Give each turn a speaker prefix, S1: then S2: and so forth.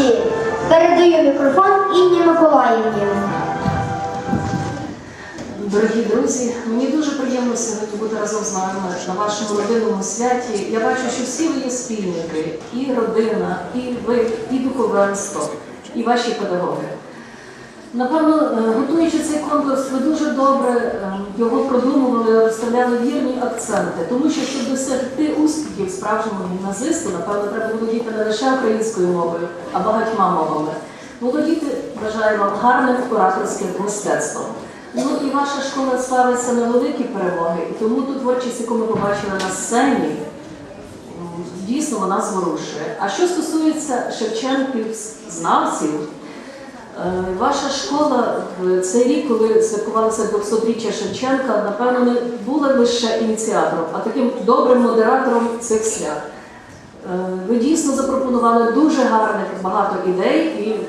S1: Молодці! Передаю мікрофон Інні Миколаївні.
S2: Дорогі друзі, мені дуже приємно сьогодні бути разом з вами на вашому родинному святі. Я бачу, що всі ви є спільники, і родина, і ви, і духовенство, і ваші педагоги. Напевно, е, готуючи цей конкурс, ви дуже добре е, його продумували, розставляли вірні акценти, тому що щоб досягти успіхів справжньому гімназисту, напевно, треба володіти не лише українською мовою, а багатьма мовами. Володіти, бажаю вам, гарним ораторським мистецтвом. Ну і ваша школа славиться на великі перемоги, і тому ту творчість, яку ми побачили на сцені, дійсно вона зворушує. А що стосується Шевченків знавців, Ваша школа в цей рік, коли святкувалося 200-річчя Шевченка, напевно, не була лише ініціатором, а таким добрим модератором цих свят. Е, Ви дійсно запропонували дуже гарних багато ідей, і